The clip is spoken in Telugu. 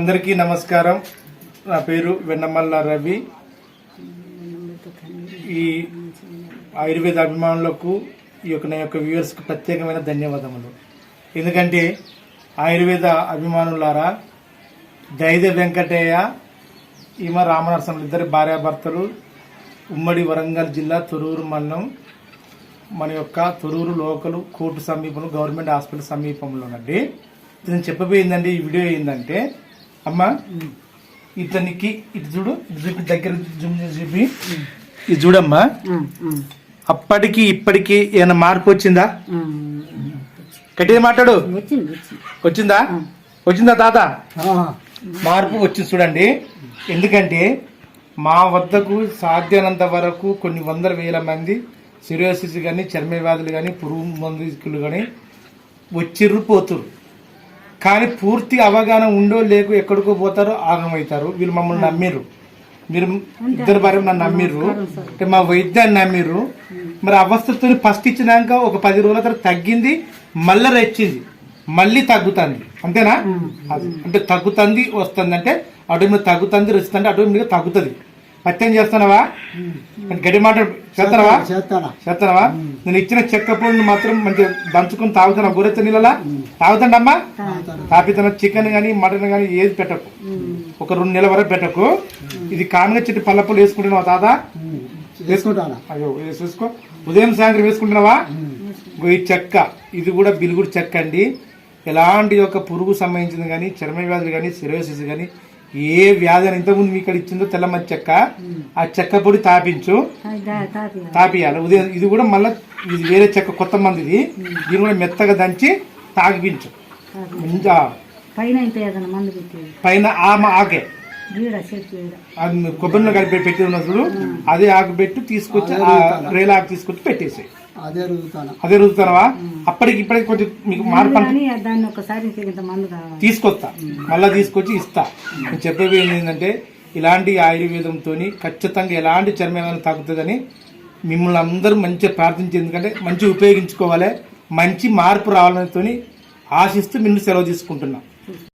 అందరికీ నమస్కారం. నా పేరు వెన్నమల్ల రవి. ఈ ఆయుర్వేద అభిమానులకు ఈ యొక్క నా యొక్క వ్యూవర్స్కి ప్రత్యేకమైన ధన్యవాదములు. ఎందుకంటే ఆయుర్వేద అభిమానులారా దైద వెంకటయ్య ఈమ రామనరసములు ఇద్దరు భార్యాభర్తలు ఉమ్మడి వరంగల్ జిల్లా తొరూరు మండలం మన యొక్క తొరూరు లోకలు కోర్టు సమీపంలో గవర్నమెంట్ హాస్పిటల్ సమీపంలోనండి నేను చెప్పబోయిందండి ఈ వీడియో ఏంటంటే అమ్మా ఇతనికి ఇటు చూడు ఇటు చూపి దగ్గర జూమ్ చేసి చూపి ఇది చూడమ్మా. అప్పటికి ఇప్పటికి ఏమైనా మార్పు వచ్చిందా? గట్టిగా మాట్లాడు. వచ్చిందా? వచ్చిందా తాత? మార్పు వచ్చింది చూడండి. ఎందుకంటే మా వద్దకు సాధ్యనంత వరకు కొన్ని వందల వేల మంది సిరియోసిస్ కానీ చర్మ వ్యాధులు కానీ పురుగు మందులు కానీ వచ్చిర్రు పోతురు కానీ పూర్తి అవగాహన ఉండో లేకు ఎక్కడికో పోతారో ఆగమవుతారు వీళ్ళు మమ్మల్ని నమ్మిర్రు. మీరు ఇద్దరు భార్య నన్ను నమ్మిర్రు. అంటే మా వైద్యాన్ని నమ్మిర్రు. మరి అవస్థతో ఫస్ట్ ఇచ్చినాక ఒక పది రోజుల తర్వాత తగ్గింది మళ్ళీ రెచ్చింది మళ్ళీ తగ్గుతుంది. అంతేనా. అంటే తగ్గుతుంది వస్తుంది. అంటే అటు మీద తగ్గుతుంది రెచ్చుతుంది అటు మీద తగ్గుతుంది. పత్యం చేస్తున్నావా గడి మాట చేస్తున్నావా చేస్తానా చేస్తున్నావా నేను ఇచ్చిన చెక్క పొడిని మాత్రం మంచిగా దంచుకొని తాగుతున్నా గొర్రెచ్చ నీళ్ళలా తాగుతాండమ్మా? తాపితున్న చికెన్ కానీ మటన్ కానీ ఏది పెట్టకు. ఒక రెండు నెలల వరకు పెట్టకు. ఇది కామిన చెట్టు పల్లపులు వేసుకుంటున్నావా తాత? వేసుకుంటానా. అయ్యో చూసుకో. ఉదయం సాయంత్రం వేసుకుంటున్నావా? ఈ చెక్క ఇది కూడా బిలుగుడు చెక్క అండి. ఎలాంటి యొక్క పురుగు సంబంధించింది కానీ చర్మ వ్యాధులు కానీ సిరోసిస్ కానీ ఏ వ్యాధి అని ఇంతకుముందు మీ ఇక్కడ ఇచ్చిందో తెల్లమతి చెక్క. ఆ చెక్క పొడి తాపించు. తాపి తాపియాలి ఉదయం ఇది కూడా మళ్ళీ ఇది వేరే చెక్క కొత్త మంది ఇది దీన్ని కూడా మెత్తగా దంచి తాగిపించు. పైన ఆకే కొబ్బరిలో కలిపి పెట్టి ఉన్న చూడు. అదే ఆకు పెట్టి తీసుకొచ్చి ఆ రేల ఆకు తీసుకొచ్చి పెట్టేసి అదే రుదుతానా అదే అప్పటికి ఇప్పటికి కొంచెం మీకు మార్పు తీసుకొస్తా. మళ్ళా తీసుకొచ్చి ఇస్తా. నేను చెప్పేది ఏంటంటే ఇలాంటి ఆయుర్వేదంతో ఖచ్చితంగా ఎలాంటి చర్మం తగ్గుతుందని మిమ్మల్ని అందరూ మంచిగా ప్రార్థించి ఎందుకంటే మంచిగా ఉపయోగించుకోవాలి మంచి మార్పు రావాలనితో ఆశిస్తూ మిమ్మల్ని సెలవు తీసుకుంటున్నాం.